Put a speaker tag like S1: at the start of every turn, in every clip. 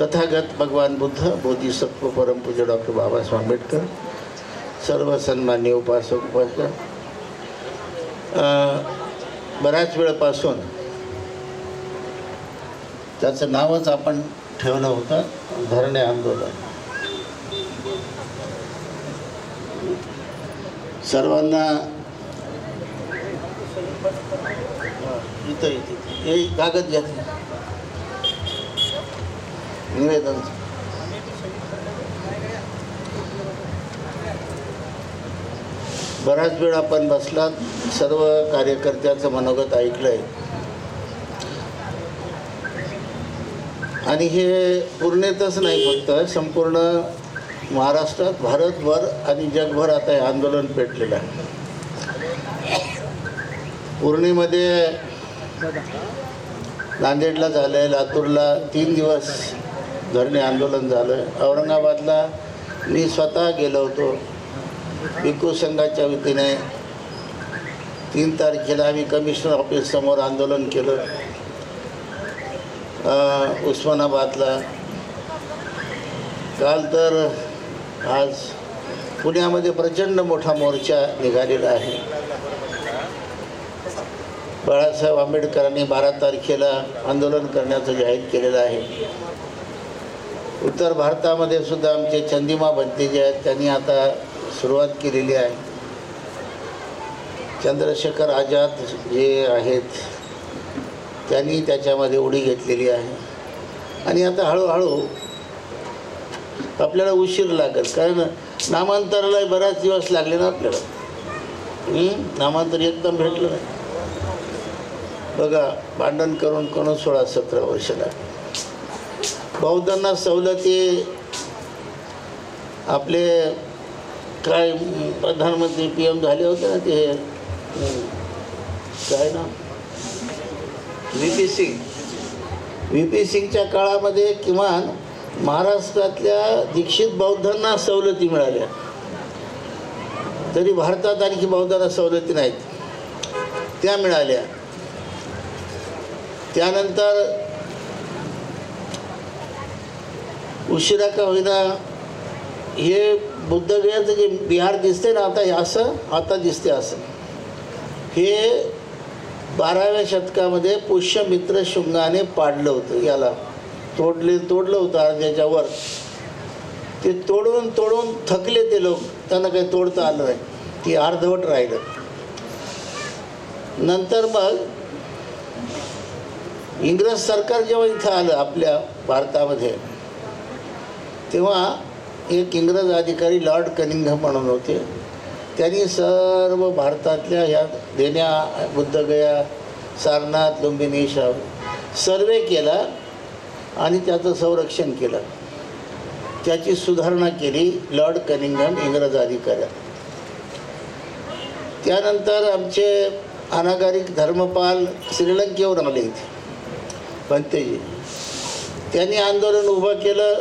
S1: तथागत भगवान बुद्ध बोधिसत्व परमपूज्य डॉक्टर बाबासाहेब आंबेडकर सर्व सन्मान्य उपासक उपासक. बऱ्याच वेळापासून त्याचं नावच आपण ठेवलं होतं धरणे आंदोलन. सर्वांना इथं इथे हे कागद घ्या. निवेदन बराच वेळ आपण बसलात सर्व कार्यकर्त्याचं मनोगत ऐकलंय. आणि हे पूर्णेतच नाही फक्त संपूर्ण महाराष्ट्रात भारतभर आणि जगभर आता हे आंदोलन पेटलेलं आहे. पूर्णेमध्ये नांदेडला झालं आहे लातूरला तीन दिवस धरणे आंदोलन झालं. औरंगाबादला मी स्वतः गेलो होतो. भिक्खू संघाच्या वतीने तीन तारखेला आम्ही कमिशनर ऑफिससमोर आंदोलन केलं. उस्मानाबादला. काल तर आज पुण्यामध्ये प्रचंड मोठा मोर्चा निघालेला आहे. बाळासाहेब आंबेडकरांनी बारा तारखेला आंदोलन करण्याचं जाहीर केलेलं आहे. उत्तर भारतामध्ये सुद्धा आमचे चंदिमा बनते जे आहेत त्यांनी आता सुरुवात केलेली आहे. चंद्रशेखर आझाद जे आहेत त्यांनी त्याच्यामध्ये उडी घेतलेली आहे. आणि आता हळूहळू आपल्याला उशीर लागेल कारण नामांतराला बराच दिवस लागले ना आपल्याला. नामांतर एकदम भेटलं नाही. बघा भांडण करून करून सोळा सतरा वर्ष लागली. बौद्धांना सवलती आपले काय प्रधानमंत्री पी एम झाले होते ना ते काय ना V P Singh V P सिंगच्या काळामध्ये किमान महाराष्ट्रातल्या दीक्षित बौद्धांना सवलती मिळाल्या. तरी भारतात आणखी बौद्धांना सवलती नाहीत. त्या मिळाल्या. त्यानंतर उशिरा का होईना हे बुद्धगयाचं जे बिहार दिसते ना आता हे असं आता दिसते असं. हे बाराव्या शतकामध्ये पुष्यमित्र शुंगाने पाडलं होतं याला तोडले तोडलं होतं अर्ध्याच्या ते तोडून तोडून थकले ते लोक त्यांना काही तोडता आलं नाही ती अर्धवट राहिलं. नंतर मग इंग्रज सरकार जेव्हा इथं आलं आपल्या भारतामध्ये तेव्हा एक इंग्रज अधिकारी लॉर्ड कनिंगम म्हणून होते. त्यांनी सर्व भारतातल्या ह्या देण्या बुद्धगया सारनाथ लुंबिनी शाह सर्वे केला आणि त्याचं संरक्षण केलं. त्याची सुधारणा केली लॉर्ड कनिंगम इंग्रज अधिकाऱ्या त्यानंतर आमचे अनागारिक धर्मपाल श्रीलंकेवर आले इथे. पंतेजी त्यांनी आंदोलन उभं केलं.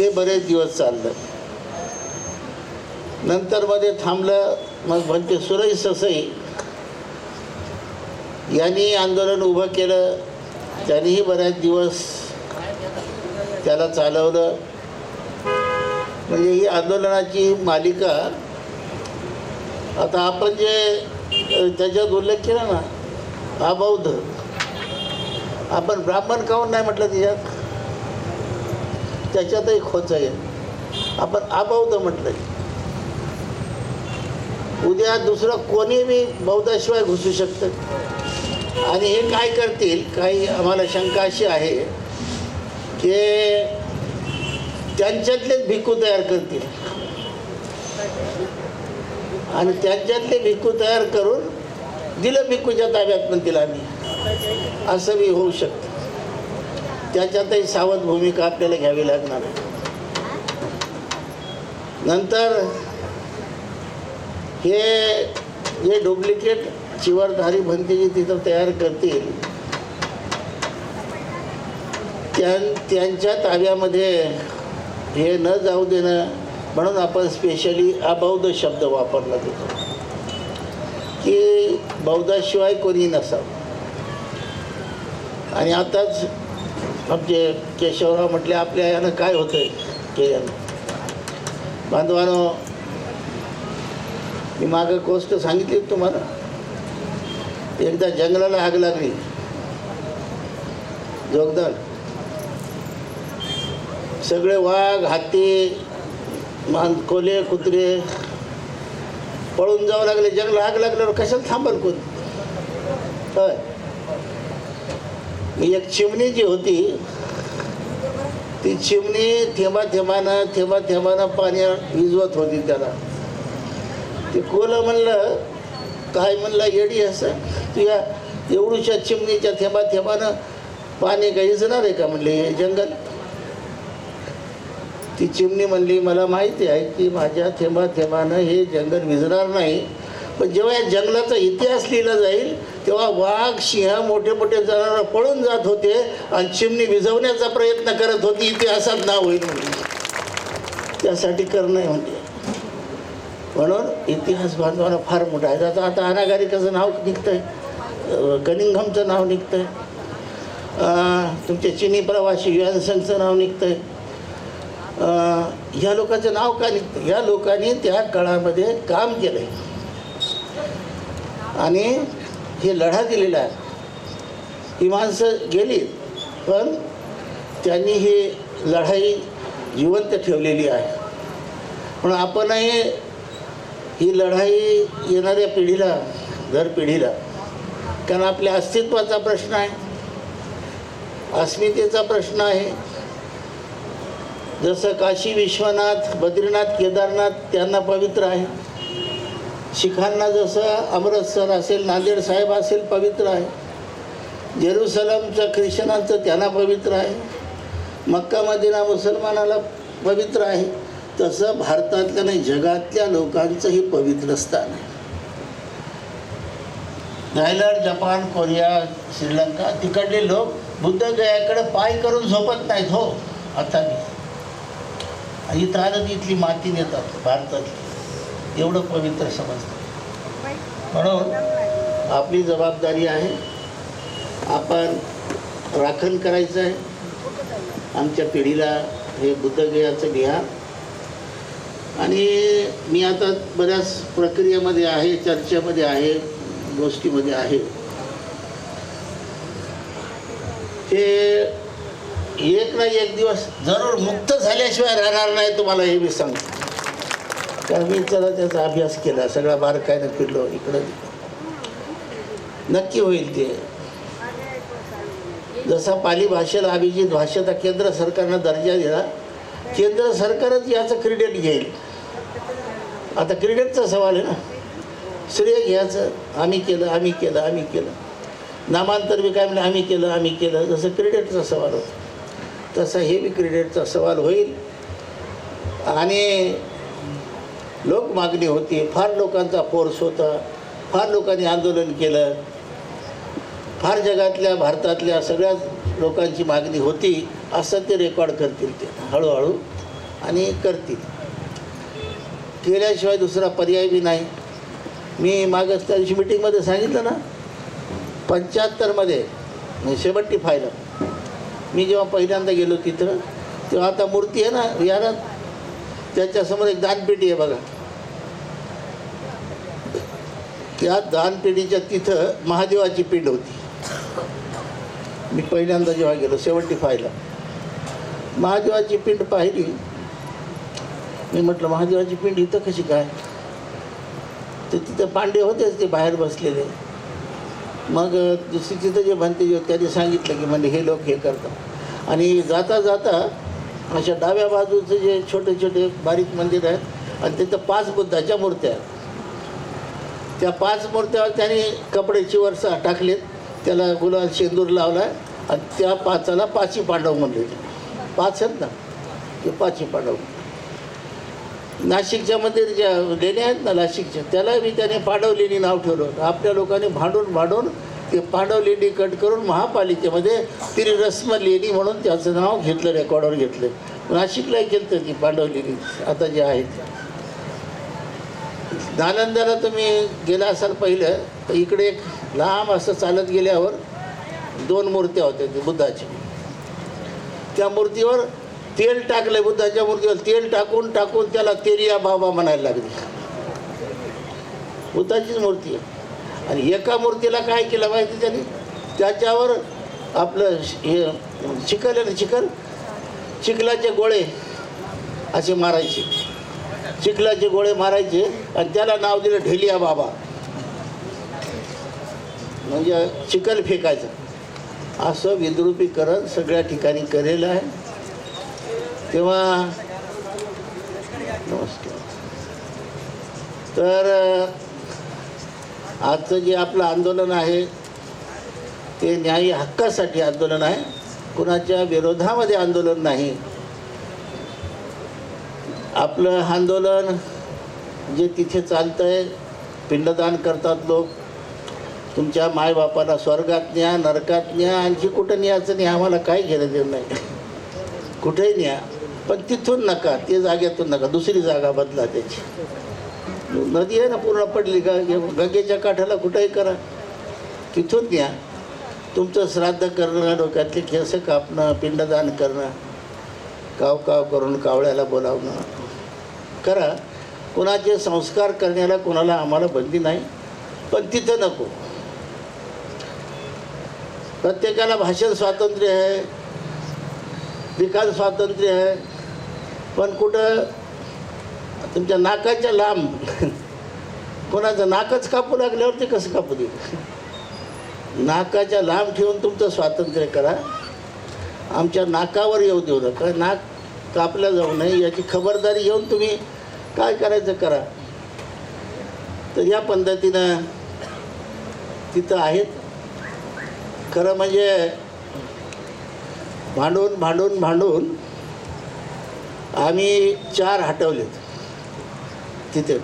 S1: ते बरेच दिवस चाललं. नंतर मध्ये थांबलं मग म्हणते सुरई ससई. यांनी आंदोलन उभं केलं. त्यांनीही बऱ्याच दिवस त्याला चालवलं. म्हणजे ही आंदोलनाची मालिका आता आपण जे त्याच्यात उल्लेख केला ना हा बौद्ध. आपण ब्राह्मण काहून नाही म्हटलं त्याच्यात? त्याच्यातही खोच आहे. आपण अबौद्ध म्हटलं उद्या दुसरं कोणी बी बौद्धाशिवाय घुसू शकतं. आणि हे काय करतील काही आम्हाला शंका अशी आहे की त्यांच्यातलेच भिक्खू तयार करतील. आणि त्यांच्यातले भिक्खू तयार करून दिलं भिक्खूच्या ताब्यात दिला आम्ही. असं बी होऊ शकतं. त्याच्यातही सावध भूमिका आपल्याला घ्यावी लागणार आहे. नंतर हे जे डुप्लिकेट चिवरधारी भंतेजी तिथं तयार करतील त्यां त्यांच्या ताब्यामध्ये हे न जाऊ देणं म्हणून आपण स्पेशली अबौद्ध शब्द वापरला तिथं की बौद्धाशिवाय कोणी नसावं आणि आताच आमचे केशवराव म्हटले आपल्या यानं काय होतंय? के यानं. बांधवानो मी मागं गोष्ट सांगितली तुम्हाला? एकदा जंगलाला आग लागली. जोगदार सगळे वाघ हत्ती मान कोले कुत्रे पळून जावं लागले. जंगल आग लागल्यावर कशाला थांबल कोण? होय. एक चिमणी जी होती ती चिमणी थेंबा थेंबानं थेंबा थेंबानं पाणी विजवत होती त्याला. ते कोलं म्हणलं काय म्हणलं येडी असं? तुझ्या एवढूच्या चिमणीच्या थेंबा थेंबानं पाणी काही इजणार आहे का म्हणले हे जंगल? ती चिमणी म्हणली मला माहिती आहे की माझ्या थेंबा थेंबानं हे जंगल विजणार नाही पण जेव्हा या जंगलाचा इतिहास लिहिला जाईल तेव्हा वाघ सिंह मोठे मोठे जनावर पळून जात होते आणि चिमणी विझवण्याचा प्रयत्न करत होती. इतिहासात नाव होईल म्हणजे त्यासाठी करणं आहे म्हणजे. म्हणून इतिहास बांधवांना फार मोठा आहे. आता आता अनागारिकाचं नाव निघतंय. कनिंगमचं नाव निघतंय. तुमचे चिनी प्रवासी युएनसंगचं नाव निघतंय. ह्या लोकांचं नाव का निघतं ह्या लोकांनी त्या काळामध्ये काम केलं आहे आणि हे लढा दिलेला आहे. ही माणसं गेली पण त्यांनी ही लढाई जिवंत ठेवलेली आहे. म्हणून आपणही ही लढाई येणाऱ्या पिढीला दर पिढीला कारण आपल्या अस्तित्वाचा प्रश्न आहे. अस्मितेचा प्रश्न आहे. जसं काशी विश्वनाथ बद्रीनाथ केदारनाथ त्यांना पवित्र आहे. शिखांना जसं अमृतसर असेल नांदेड साहेब असेल पवित्र आहे. जेरुसलमचं ख्रिश्चनांचं त्यांना पवित्र आहे. मक्का मदिना मुसलमानाला पवित्र आहे. तसं भारतातल्या नाही जगातल्या लोकांचंही पवित्र स्थान आहे. थायलंड जपान कोरिया श्रीलंका तिकडले लोक बुद्ध गयाकडे पाय करून झोपत नाहीत हो. आता इथं आलं तिथली इथली माती नेतात भारतातली. एवढं पवित्र समजतं. म्हणून आपली जबाबदारी आहे आपण राखण करायचं आहे. आमच्या पिढीला हे बुद्धगयाचं बिहार आणि मी आता बऱ्याच प्रक्रियेमध्ये आहे चर्चेमध्ये आहे गोष्टीमध्ये आहे. ते एक ना एक दिवस जरूर मुक्त झाल्याशिवाय राहणार नाही तुम्हाला हे मी सांगतो. कारण मी जरा त्याचा अभ्यास केला सगळा बारकाईनं फिरलो इकडं तिकडं. नक्की होईल ते. जसा पाली भाषेला अभिजित भाषेचा केंद्र सरकारनं दर्जा दिला केंद्र सरकारच याचं क्रेडिट घेईल. आता क्रेडिटचा सवाल आहे ना. श्रेय घ्यायचं आम्ही केलं आम्ही केलं आम्ही केलं. नामांतर बी काय म्हणलं आम्ही केलं आम्ही केलं जसं क्रेडिटचा सवाल होता. तसा हे बी क्रेडिटचा सवाल होईल. आणि लोक मागणी होती. फार लोकांचा फोर्स होता. फार लोकांनी आंदोलन केलं. फार जगातल्या भारतातल्या सगळ्याच लोकांची मागणी होती असं ते रेकॉर्ड करतील ते. हळूहळू आणि करतील. केल्याशिवाय दुसरा पर्याय बी नाही. मी मागच त्या दिवशी मिटिंगमध्ये सांगितलं ना? पंच्याहत्तरमध्ये शेवटी म्हणजे शेवटची मी जेव्हा पहिल्यांदा गेलो तिथं तेव्हा आता मूर्ती आहे ना विहारात त्याच्यासमोर एक दानपेटी आहे बघा. त्या दानपेटीच्या तिथं महादेवाची पिंड होती. मी पहिल्यांदा जेव्हा गेलो सेवंटी फायला. महादेवाची पिंड पाहिली. मी म्हटलं महादेवाची पिंड इथं कशी काय? ते तिथं पांडे होतेच ते बाहेर बसलेले. मग दुसरी तिथं जे भंतेजी होते त्यांनी सांगितलं की म्हणजे हे लोक हे करतात. आणि जाता जाता अशा डाव्या बाजूचे जे छोटे छोटे बारीक मंदिर आहेत आणि तिथं पाच बुद्धाच्या मूर्त्या आहेत. त्या पाच मूर्त्यावर त्यांनी कपड्याची वरसा टाकलेत. त्याला गुलाल शेंदूर लावला आणि त्या पाचाला पाची पांडव म्हणले. पाच आहेत ना? ते पाची पांडव. नाशिकच्या मध्ये ज्या लेण्या आहेत ना नाशिकच्या त्याला मी त्याने पांडव लेणी नाव ठेवलं आपल्या लोकांनी भांडून भांडून ते पांडव लेणी कट करून महापालिकेमध्ये तिने रस्म लेणी म्हणून त्याचं नाव घेतलं रेकॉर्डवर घेतलं. नाशिकला केलं ती पांडव लेणी आता जे आहेत नालंदाला तुम्ही गेला असाल पहिलं तर इकडे एक लांब असं चालत गेल्यावर दोन मूर्त्या होत्या त्या बुद्धाच्या त्या मूर्तीवर तेल टाकलं बुद्धाच्या मूर्तीवर तेल टाकून टाकून त्याला तेरिया बाबा म्हणायला लागली. बुद्धाचीच मूर्ती आहे. आणि एका मूर्तीला काय केलं माहिती त्याने? त्याच्यावर आपलं हे चिखल आहे ना चिखल चिखलाचे गोळे असे मारायचे. चिखलाचे गोळे मारायचे आणि त्याला नाव दिलं ढेलिया बाबा. म्हणजे चिखल फेकायचं. असं विद्रुपीकरण सगळ्या ठिकाणी केलेलं आहे. तेव्हा नमस्कार. तर आजचं जे आपलं आंदोलन आहे ते न्यायी हक्कासाठी आंदोलन आहे. कुणाच्या विरोधामध्ये आंदोलन नाही. आपलं आंदोलन जे तिथे चालतं आहे पिंडदान करतात लोक. तुमच्या मायबापाला स्वर्गात न्या नरकात न्या आणखी कुठं न्यायचं नाही आम्हाला काही घेणं देऊ नाही. कुठेही न्या पण तिथून नका ते जागेतून नका दुसरी जागा बदला त्याची. नदी आहे ना पूर्ण पडली का गंगेच्या काठाला कुठंही करा. तिथून घ्या. तुमचं श्राद्ध करणं डोक्यातले केस कापणं पिंडदान करणं काव काव करून कावळ्याला बोलावणं. करा. कुणाचे संस्कार करण्याला कोणाला आम्हाला बंदी नाही पण तिथं नको. प्रत्येकाला भाषण स्वातंत्र्य आहे विकास स्वातंत्र्य आहे पण कुठं तुमच्या नाकाच्या लांब. कोणाचं नाकच कापू लागल्यावर ते कसं कापू दे नाकाच्या लांब ठेवून तुमचं स्वातंत्र्य करा. आमच्या नाकावर येऊ देऊ नका. नाक कापलं जाऊ नये. याची खबरदारी घेऊन तुम्ही काय करायचं करा. तर या पद्धतीनं तिथं आहेत. खरं म्हणजे भांडून भांडून भांडून आम्ही चार हटवलेत. तिथे.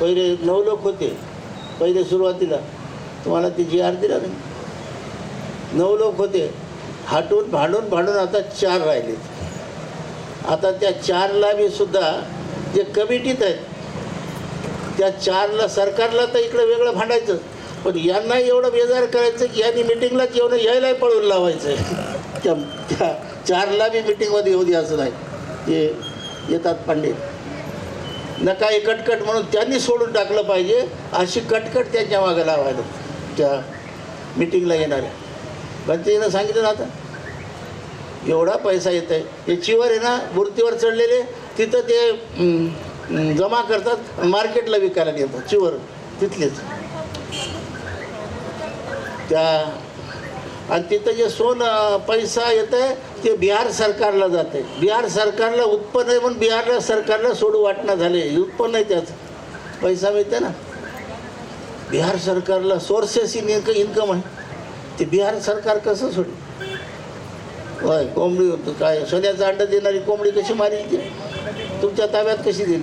S1: पहिले नऊ लोक होते. पहिले सुरुवातीला तुम्हाला ती जी आर दिला नाही नऊ लोक होते. हाटून भांडून भांडून आता चार राहिलेत आता त्या चारला मी सुद्धा जे कमिटीत आहेत त्या चारला सरकारला तर इकडं वेगळं भांडायचं. पण यांना एवढं बेजार करायचं की यांनी मिटिंगलाच येऊन यायलाही पळून लावायचं. त्या त्या चारला बी मिटिंगमध्ये येऊ दे असं नाही. ते येतात पंडित नका हे कटकट म्हणून त्यांनी सोडून टाकलं पाहिजे अशी कटकट त्यांच्या मागं लावायला. त्या मिटिंगला येणाऱ्या. पण तिनं सांगितलं ना आता एवढा पैसा येत आहे. हे चिवर आहे ना मूर्तीवर चढलेले तिथं ते जमा करतात आणि मार्केटला विकायला नेतात. चिवर तिथलेच. त्या आणि तिथं जे सोनं पैसा येतं आहे ते बिहार सरकारला जाते बिहार सरकारला उत्पन्न आहे म्हणून बिहारला सरकारला सोडू वाटणं झाले उत्पन्न आहे त्याचं. पैसा मिळते ना. बिहार सरकारला सोर्सेस इन इन्क इन्कम आहे. ते बिहार सरकार कसं सोडेल होय कोंबडी काय सोन्याचं अंड देणारी कोंबडी कशी मारेल ती तुमच्या ताब्यात कशी देईल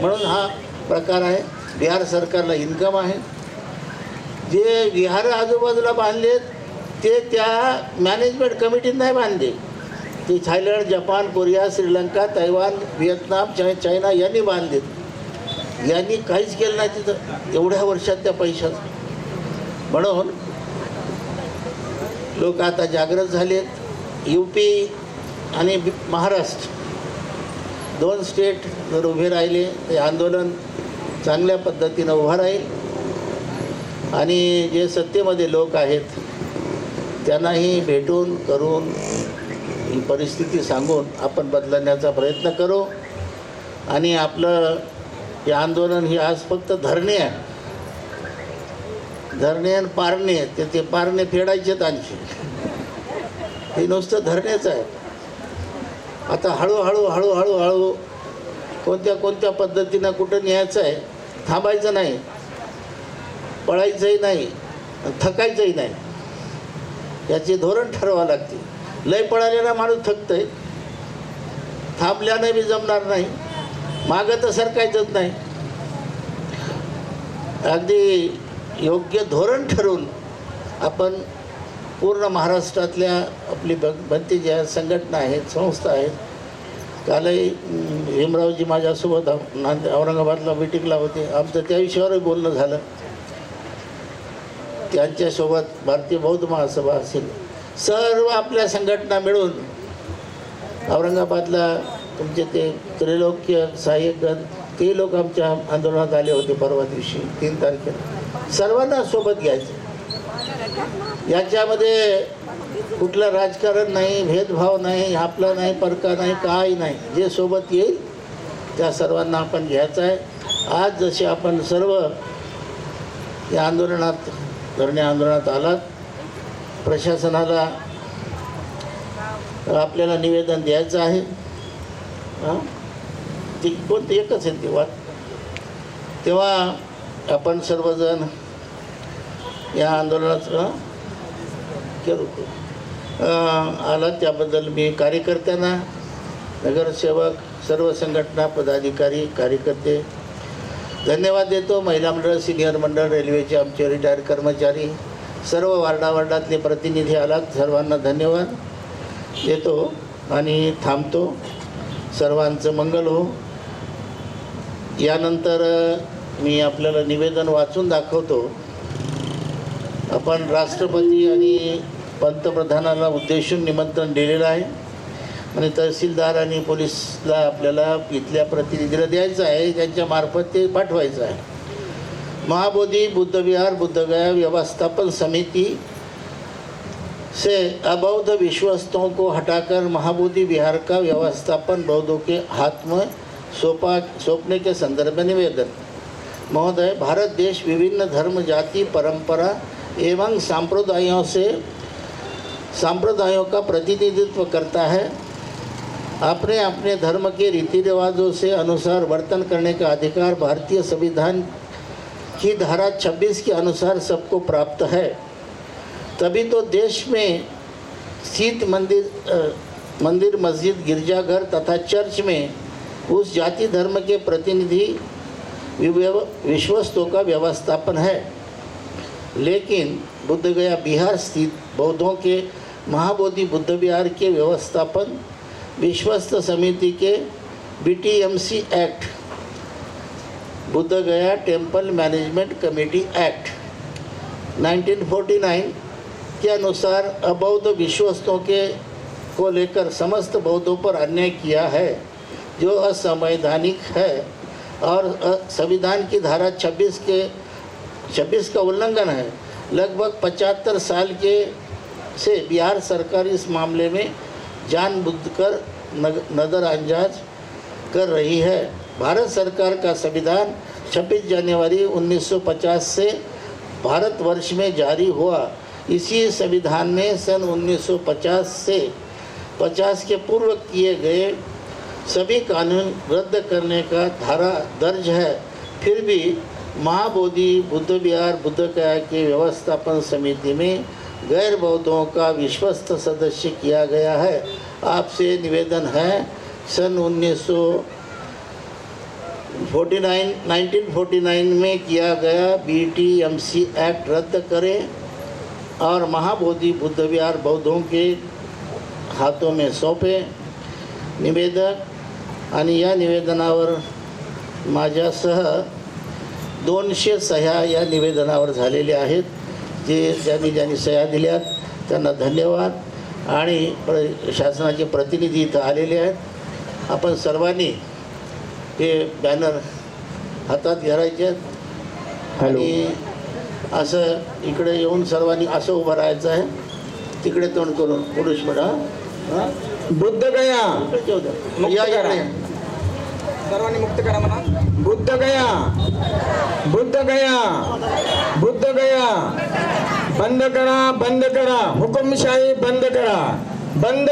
S1: म्हणून हा प्रकार आहे. बिहार सरकारला इन्कम आहे. जे विहार आजूबाजूला बांधलेत ते त्या मॅनेजमेंट कमिटीत नाही बांधले ते Thailand Japan Korea Sri Lanka Taiwan Vietnam चाय चायना यांनी बांधलेत यांनी काहीच केलं नाही तिथं. एवढ्या वर्षात त्या पैशात म्हणून लोक आता जागृत झालेत. यू पी आणि महाराष्ट्र. दोन स्टेट जर उभे राहिले ते आंदोलन चांगल्या पद्धतीनं उभं राहील. आणि जे सत्तेमध्ये लोक आहेत त्यांनाही भेटून करून ही परिस्थिती सांगून आपण बदलण्याचा प्रयत्न करू. आणि आपलं हे आंदोलन हे आज फक्त धरणे आहे. धरणे आणि पारणे ते ते पारणे फेडायचेत आणखी. हे नुसतं धरणेच आहे. आता हळूहळू हळूहळू हळू कोणत्या कोणत्या पद्धतीनं कुठं न्यायचं आहे थांबायचं नाही. पळायचंही नाही थकायचंही नाही. त्याचे धोरण ठरवावं लागते. लय पळालेला माणूस थकतंय. थांबल्यानं बी जमणार नाही. मागं तर सरकायचंच नाही. अगदी योग्य धोरण ठरवून आपण पूर्ण महाराष्ट्रातल्या आपली भ भंती ज्या आहेत, संघटना आहेत संस्था आहेत कालही भीमरावजी माझ्यासोबत नांदे औरंगाबादला मिटिंगला होते. आमचं त्या विषयावरही बोलणं झालं. त्यांच्यासोबत भारतीय बौद्ध महासभा असेल. सर्व आपल्या संघटना मिळून औरंगाबादला तुमचे ते त्रैलोक्य सहाय्यकगण ते लोक आमच्या आंदोलनात आले होते परवा दिवशी तीन तारखेला. सर्वांना सोबत घ्यायचं. याच्यामध्ये कुठलं राजकारण नाही भेदभाव नाही आपला नाही परका नाही काही नाही. जे सोबत येईल त्या सर्वांना आपण घ्यायचं आहे. आज जसे आपण सर्व या आंदोलनात धरणे आंदोलनात आलात. प्रशासनाला आपल्याला निवेदन द्यायचं आहे. हां? ते एकच आहे ते वाद तेव्हा आपण सर्वजण या आंदोलनाचं केलं आला त्याबद्दल मी कार्यकर्त्यांना नगरसेवक सर्व संघटना पदाधिकारी कार्यकर्ते धन्यवाद देतो. महिला मंडळ सिनियर मंडळ रेल्वेचे आमचे रिटायर कर्मचारी सर्व वार्डा वार्डातले प्रतिनिधी आलात. सर्वांना धन्यवाद देतो आणि थांबतो. सर्वांचं मंगल हो. यानंतर मी आपल्याला निवेदन वाचून दाखवतो. आपण राष्ट्रपती आणि पंतप्रधानाला उद्देशून निमंत्रण दिलेलं आहे. आणि तहसीलदार आणि पोलीसला आपल्याला इथल्या प्रतिनिधीला द्यायचं आहे त्यांच्या मार्फत ते पाठवायचं आहे. महाबोधी बुद्धविहार बुद्धगया व्यवस्थापन समिति से अबौद्ध विश्वस्तों को हटाकर महाबोधि विहार का व्यवस्थापन बौद्धों के हाथ में सौंपा सौंपने के संदर्भ में निवेदन। महोदय भारत देश विभिन्न धर्म जाति परंपरा एवं सांप्रदायों से सांप्रदायों का प्रतिनिधित्व करता है। अपने अपने धर्म के रीति रिवाजों से अनुसार वर्तन करने का अधिकार भारतीय संविधान की धारा 26 के अनुसार सबको प्राप्त है। तभी तो देश में स्थित मंदिर अ, मंदिर मस्जिद गिरजाघर तथा चर्च में उस जाति धर्म के प्रतिनिधि विश्वस्तों का व्यवस्थापन है। लेकिन बुद्धगया बिहार स्थित बौद्धों के महाबोधि बुद्ध विहार के व्यवस्थापन विश्वस्त समिति के BTMC act Bodh Gaya temple management committee act 1949 के अनुसार अबौद्ध विश्वस्तों के को लेकर समस्त बौद्धों पर अन्याय किया है, जो असंवैधानिक है, और संविधान की धारा 26 के 26 का उल्लंघन है। लगभग 75 साल के से बिहार सरकार इस मामले में जानबूझकर नग- नज़रअंदाज कर रही है। भारत सरकार का संविधान 26 जनवरी 1950 से भारतवर्ष में जारी हुआ। इसी संविधान में सन 1950 से 50 के पूर्व किए गए सभी कानून रद्द करने का धारा दर्ज है। फिर भी महाबोधि, बुद्ध विहार, बुद्ध कया की व्यवस्थापन समिति में गैर बौद्धों का विश्वस्त सदस्य किया गया है। आपसे निवेदन है सन 1949 1949 में किया गया बीटीएमसी एक्ट रद्द करें और महाबोधि बुद्ध विहार बौद्धों के हाथों में सौंपे। निवेदक आणि या निवेदनावर माझ्यासह दोनशे सह्या या निवेदनावर झालेल्या आहेत। जे ज्यांनी ज्यांनी सह्या दिल्यात त्यांना धन्यवाद. आणि प्र शासनाचे प्रतिनिधी इथं आलेले आहेत. आपण सर्वांनी हे बॅनर हातात धरायचे आहेत. आणि असं इकडे येऊन सर्वांनी असं उभं राहायचं आहे. तिकडे तोंड करून पुरुष म्हणा
S2: बुद्ध गया.
S1: या.
S2: सर्वांनी मुक्त करा म्हणा. बुद्ध गया. बुद्ध गया. बुद्ध गया. बंद करा बंद करा. हुकुमशाही बंद करा. बंद